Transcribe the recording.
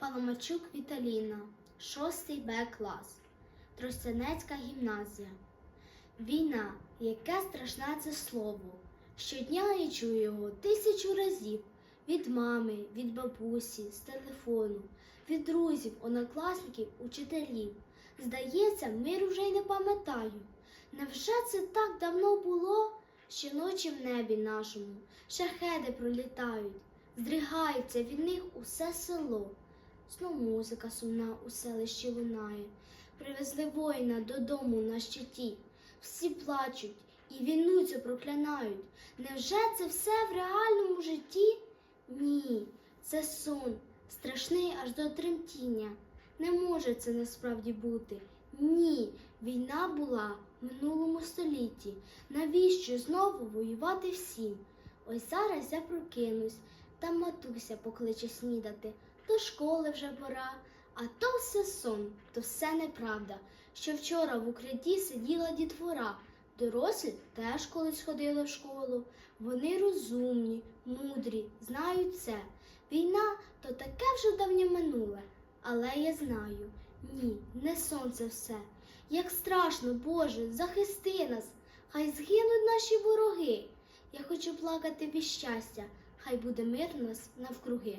Паламарчук Віталіна, 6 Б клас, Тростянецька гімназія. Війна, яке страшне це слово. Щодня я чую його тисячу разів від мами, від бабусі, з телефону, від друзів, однокласників, учителів. Здається, мир вже й не пам'ятаю. Невже це так давно було? Щоночі в небі нашому шахеди пролітають, здригається від них усе село. Знов музика сумна у селищі лунає. Привезли воїна додому на щиті. Всі плачуть і війну цю проклинають. Невже це все в реальному житті? Ні, це сон, страшний аж до тремтіння. Не може це насправді бути. Ні, війна була в минулому столітті. Навіщо знову воювати всім? Ось зараз я прокинусь, та матуся покличе снідати. До школи вже пора, а то все сон, то все неправда. Що вчора в укритті сиділа дітвора. Дорослі теж колись ходили в школу. Вони розумні, мудрі, знають це. Війна то таке вже давнє минуле. Але я знаю, ні, не сон це все. Як страшно, Боже, захисти нас, хай згинуть наші вороги. Я хочу плакати від щастя, хай буде мир нас навкруги.